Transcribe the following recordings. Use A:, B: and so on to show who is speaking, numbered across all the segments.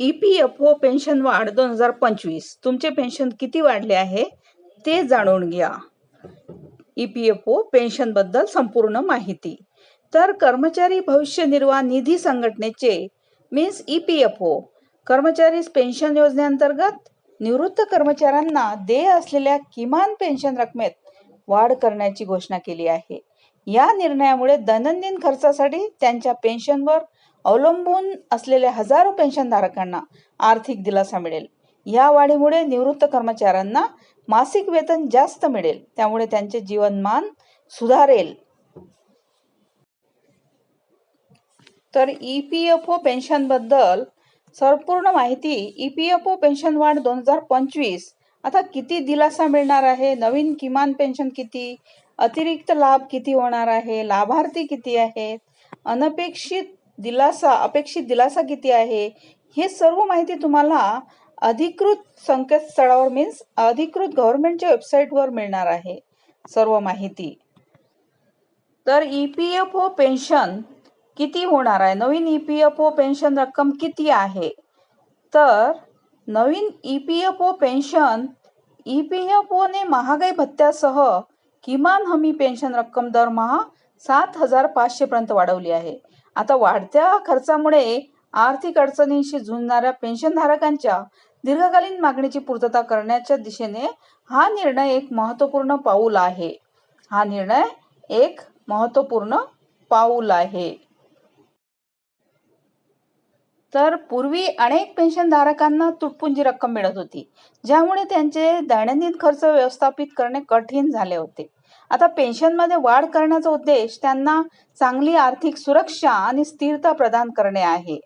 A: E P F O pension वाढ दोन हजार पंचवीस. तुमचे पेन्शन किती वाढले आहे? ते जाणून घ्या. ई पी एफ ओ पेन्शनबद्दल संपूर्ण माहिती. तर कर्मचारी भविष्य निर्वाह निधी संघटनेचे means E P F O कर्मचारी पेन्शन योजनेअंतर्गत निवृत्त कर्मचाऱ्यांना देय असलेल्या किमान पेन्शन रकमेत वाढ करण्याची घोषणा केली आहे. या निर्णयामुळे दैनंदिन खर्चासाठी त्यांच्या पेन्शनवर अवलंबून असलेल्या हजारो पेन्शनधारकांना आर्थिक दिलासा मिळेल. या वाढीमुळे निवृत्त कर्मचाऱ्यांना मासिक वेतन जास्त मिळेल. त्यामुळे त्यांचे जीवनमान सुधारेल. तर ई पी एफ ओ पेन्शनबद्दल संपूर्ण माहिती E P F O pension वाढ दोन हजार पंचवीस. आता किती दिलासा मिळणार आहे? नवीन किमान पेन्शन किती? अतिरिक्त लाभ किती होणार आहे? लाभार्थी किती आहेत? अनपेक्षित दिलासा अपेक्षित दिलासा किती आहे? हे सर्व माहिती तुम्हाला अधिकृत संकेतस्थळावर मीन्स अधिकृत गव्हर्नमेंटच्या वेबसाईटवर मिळणार आहे. सर्व माहिती. तर E P F O pension किती होणार आहे? नवीन E P F O pension रक्कम किती आहे? तर नवीन E P F O pension E P F one महागाई भत्त्यासह किमान हमी पेन्शन रक्कम दरमहा सात हजार पाचशेपर्यंत वाढवली आहे. आता वाढत्या खर्चामुळे आर्थिक अडचणींशी झुंजणाऱ्या पेन्शनधारकांच्या दीर्घकालीन मागणीची पूर्तता करण्याच्या दिशेने हा निर्णय एक महत्त्वपूर्ण पाऊल आहे. हा निर्णय एक महत्त्वपूर्ण पाऊल आहे. तर पूर्वी अनेक पेन्शनधारकांना तुटपुंजी रक्कम मिळत होती ज्यामुळे त्यांचे दैनंदिन खर्च व्यवस्थापित करणे कठीण झाले होते. आता पेन्शनमध्ये वाढ करण्याचा उद्देश त्यांना चांगली आर्थिक सुरक्षा आणि स्थिरता प्रदान करणे आहे.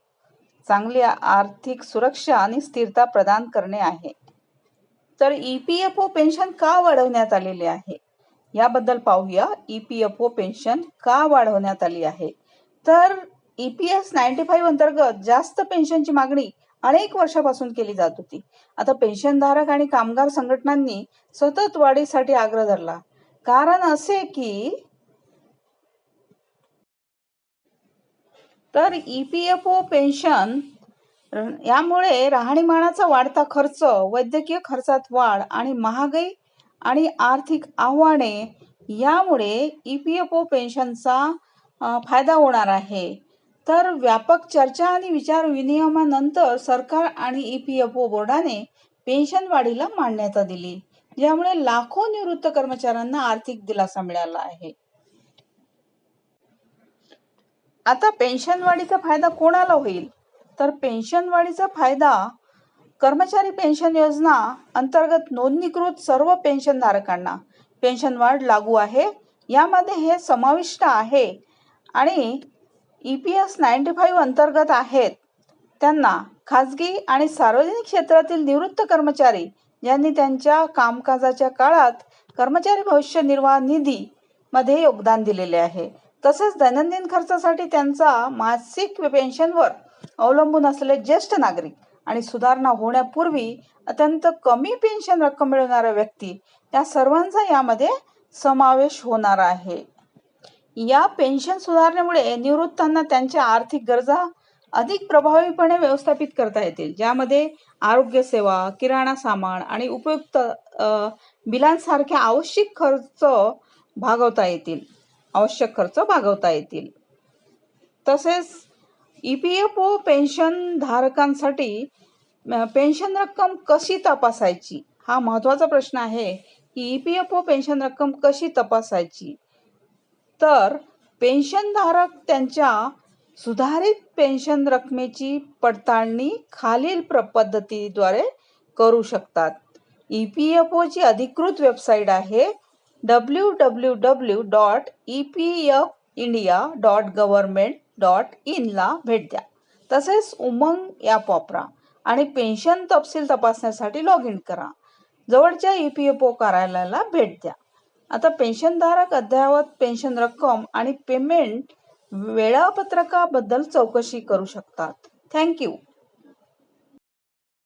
A: चांगली आर्थिक सुरक्षा आणि स्थिरता प्रदान करणे आहे. तर E P F O pension का वाढवण्यात आलेले आहे? याबद्दल पाहूया. E P F O pension का वाढवण्यात आली आहे? तर E P S ninety five अंतर्गत जास्त पेन्शनची मागणी अनेक वर्षापासून केली जात होती. आता पेन्शनधारक आणि कामगार संघटनांनी सतत वाढीसाठी आग्रह धरला. कारण असे की तर E P F O pension यामुळे राहणीमानाचा वाढता खर्च वैद्यकीय खर्चात वाढ आणि महागाई आणि आर्थिक आव्हाने यामुळे ई पी एफ ओ पेन्शनचा फायदा होणार आहे. तर व्यापक चर्चा आणि विचार विनियमानंतर सरकार आणि ई पी एफ ओ बोर्डाने पेन्शन वाढीला मान्यता दिली. ज्यामुळे लाखो निवृत्त कर्मचाऱ्यांना आर्थिक दिलासा मिळाला आहे. आता पेन्शन वाढीचा फायदा कोणाला होईल? तर पेन्शन वाढीचा फायदा कर्मचारी पेन्शन योजना अंतर्गत नोंदणीकृत सर्व पेन्शनधारकांना. पेन्शन वाढ लागू आहे यामध्ये हे समाविष्ट आहे आणि E P S ninety five अंतर्गत आहेत. त्यांना खाजगी आणि सार्वजनिक क्षेत्रातील निवृत्त कर्मचारी यांनी त्यांच्या कामकाजाच्या काळात कर्मचारी भविष्य निर्वाह निधी मध्ये योगदान दिलेले आहे. तसेच दैनंदिन खर्चासाठी त्यांचा मासिक पेन्शनवर अवलंबून असलेले ज्येष्ठ नागरिक आणि सुधारणा होण्यापूर्वी अत्यंत कमी पेन्शन रक्कम मिळवणाऱ्या व्यक्ती या सर्वांचा यामध्ये समावेश होणार आहे. या पेन्शन सुधारणेमुळे निवृत्तांना त्यांच्या आर्थिक गरजा अधिक प्रभावीपणे व्यवस्थापित करता येतील. ज्यामध्ये आरोग्य सेवा किराणा सामान आणि उपयुक्त बिलांसारख्या आवश्यक खर्च भागवता येतील. आवश्यक खर्च भागवता येतील. तसेच E P F O pension धारकांसाठी पेन्शन रक्कम कशी तपासायची? हा महत्त्वाचा प्रश्न आहे की E P F O pension रक्कम कशी तपासायची? तर पेन्शनधारक त्यांच्या सुधारित पेन्शन रकमेची पडताळणी खालील प्र पद्धतीद्वारे करू शकतात. ई पी एफ ओची अधिकृत वेबसाईट आहे W W W dot E P F India dot government dot इनला भेट द्या. तसेच उमंग ॲप वापरा आणि पेन्शन तपशील तपासण्यासाठी लॉग इन करा. जवळच्या ई पी एफ ओ कार्यालयाला भेट द्या. आता पेन्शनधारक अद्ययावत पेन्शन रक्कम आणि पेमेंट वेळापत्रकाबद्दल चौकशी करू शकतात. थँक्यू